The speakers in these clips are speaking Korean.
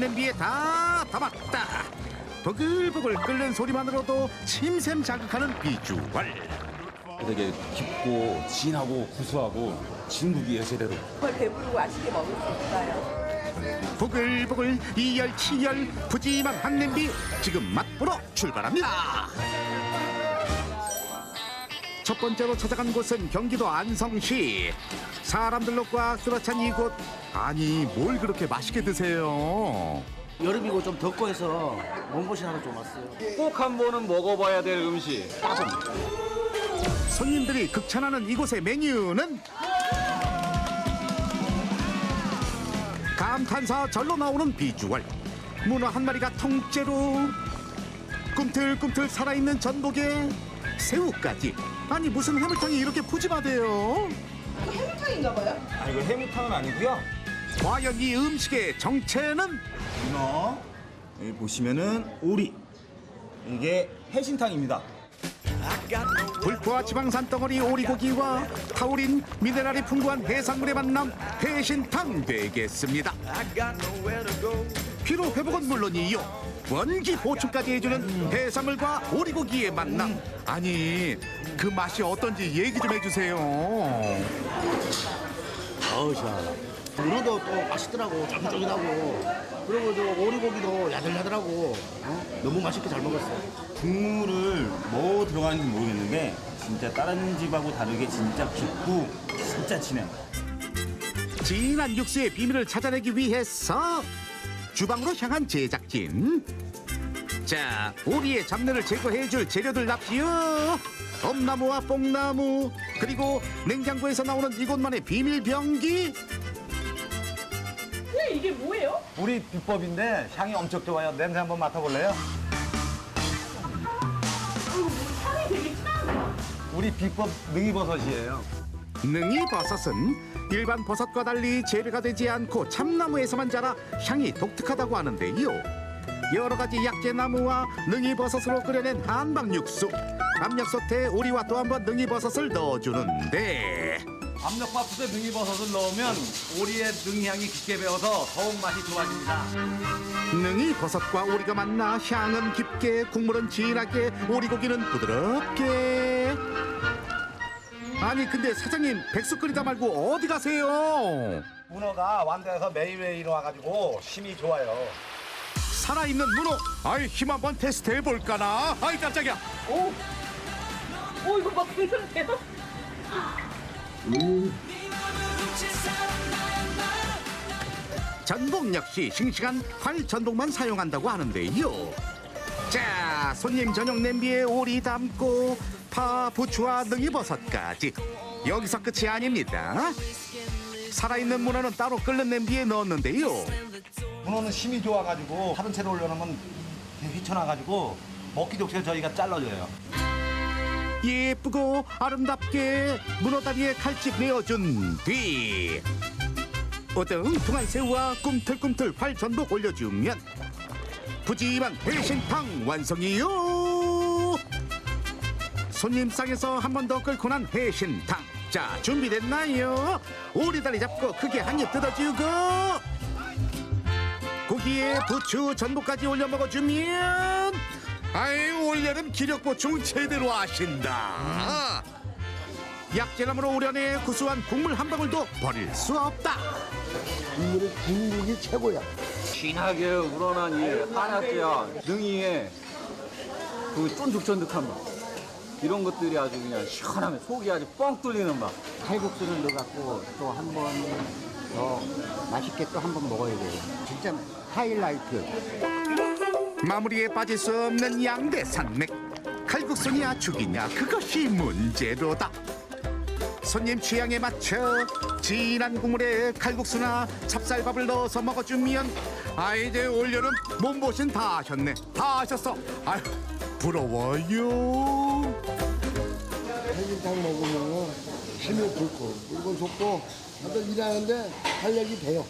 냄비에 다 담았다. 버글버글 끓는 소리만으로도 침샘 자극하는 비주얼. 되게 깊고 진하고 구수하고 진국이에요 제대로. 정말 배부르고 맛있게 먹을 수 있어요. 보글보글 이열치열 푸짐한 한 냄비 지금 맛보러 출발합니다. 첫 번째로 찾아간 곳은 경기도 안성시. 사람들로 꽉 들어찬 이곳. 아니 뭘 그렇게 맛있게 드세요? 여름이고 좀 덥고 해서 몸보신 하러 좀 왔어요. 꼭 한 번은 먹어봐야 될 음식. 손님들이 극찬하는 이곳의 메뉴는 감탄사 절로 나오는 비주얼 문어 한 마리가 통째로 꿈틀꿈틀 살아있는 전복에 새우까지 아니 무슨 해물탕이 이렇게 푸짐하대요 아 이거 해무탕은 아니고요. 과연 이 음식의 정체는 문어 여기 보시면은 오리 이게 해신탕입니다. 불포와 지방산 덩어리 오리고기와 타우린 미네랄이 풍부한 해산물의 만남 해신탕 되겠습니다. 피로 회복은 물론이요 원기 보충까지 해주는 해산물과 오리고기의 만남 아니 그 맛이 어떤지 얘기 좀 해주세요. 시원하다. 문어도 또 맛있더라고 쫄깃쫄깃하고 그리고 저 오리고기도 야들야들하고 어? 너무 맛있게 잘 먹었어요. 국물을 뭐 들어가는지 모르겠는데 진짜 다른 집하고 다르게 진짜 깊고 진짜 진해요. 진한 육수의 비밀을 찾아내기 위해서 주방으로 향한 제작진. 자, 오리의 잡내를 제거해줄 재료들 납시오. 엄나무와 뽕나무 그리고 냉장고에서 나오는 이곳만의 비밀 병기. 네, 이게 뭐예요? 우리 비법인데 향이 엄청 좋아요. 냄새 한번 맡아볼래요? 향이 되게 진하다. 우리 비법 능이버섯이에요. 능이 버섯은 일반 버섯과 달리 재배가 되지 않고 참나무에서만 자라 향이 독특하다고 하는데요. 여러 가지 약재나무와 능이버섯으로 끓여낸 한방 육수. 압력솥에 오리와 또 한 번 능이버섯을 넣어주는데 압력밥솥에 능이버섯을 넣으면 오리의 능이향이 깊게 배어서 더욱 맛이 좋아집니다. 능이 버섯과 오리가 만나 향은 깊게 국물은 진하게 오리고기는 부드럽게 아니 근데 사장님 백숙 끓이다 말고 어디 가세요? 문어가 완도에서 매일매일 와가지고 힘이 좋아요. 살아있는 문어 아이 힘 한번 테스트 해볼까나 아이 깜짝이야 오, 오 이거 막 들는데요? 전복 역시 싱싱한 활 전복만 사용한다고 하는데요. 자 손님 전용 냄비에 오리 담고 파 부추와 능이버섯까지. 여기서 끝이 아닙니다. 살아있는 문어는 따로 끓는 냄비에 넣었는데요. 문어는 힘이 좋아가지고 하른 채로 올려놓으면 휘쳐나가지고 먹기 좋게 저희가 잘라줘요. 예쁘고 아름답게 문어다리에 칼집 내어준 뒤. 어등통한 새우와 꿈틀꿈틀 활 전복 올려주면 푸짐한 해신탕 완성이요. 손님 상에서 한 번 더 끓고 난 해신탕. 자 준비됐나요? 오리다리 잡고 크게 한 입 뜯어주고 고기에 부추 전복까지 올려 먹어주면 아이 올여름 기력 보충 제대로 하신다 약재나무로 우려내 구수한 국물 한 방울도 버릴 수 없다 국물의 국물이 최고야. 진하게 우러난 이 한약재와 능이의 그 쫀득쫀득한 맛 이런 것들이 아주 그냥 시원하면 속이 아주 뻥 뚫리는 맛 칼국수를 넣어갖고 또 한 번 더 맛있게 또 한 번 먹어야 돼요. 진짜 하이라이트. 마무리에 빠질 수 없는 양대 산맥. 칼국수냐 죽이냐 그것이 문제로다. 손님 취향에 맞춰 진한 국물에 칼국수나 찹쌀밥을 넣어서 먹어주면 아 이제 올여름 몸보신 다 하셨네. 다 하셨어. 아유 부러워요. 해진탕 먹으면 힘이 불고 붉은 속도 일하는데 활력이 돼요.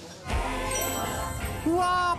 와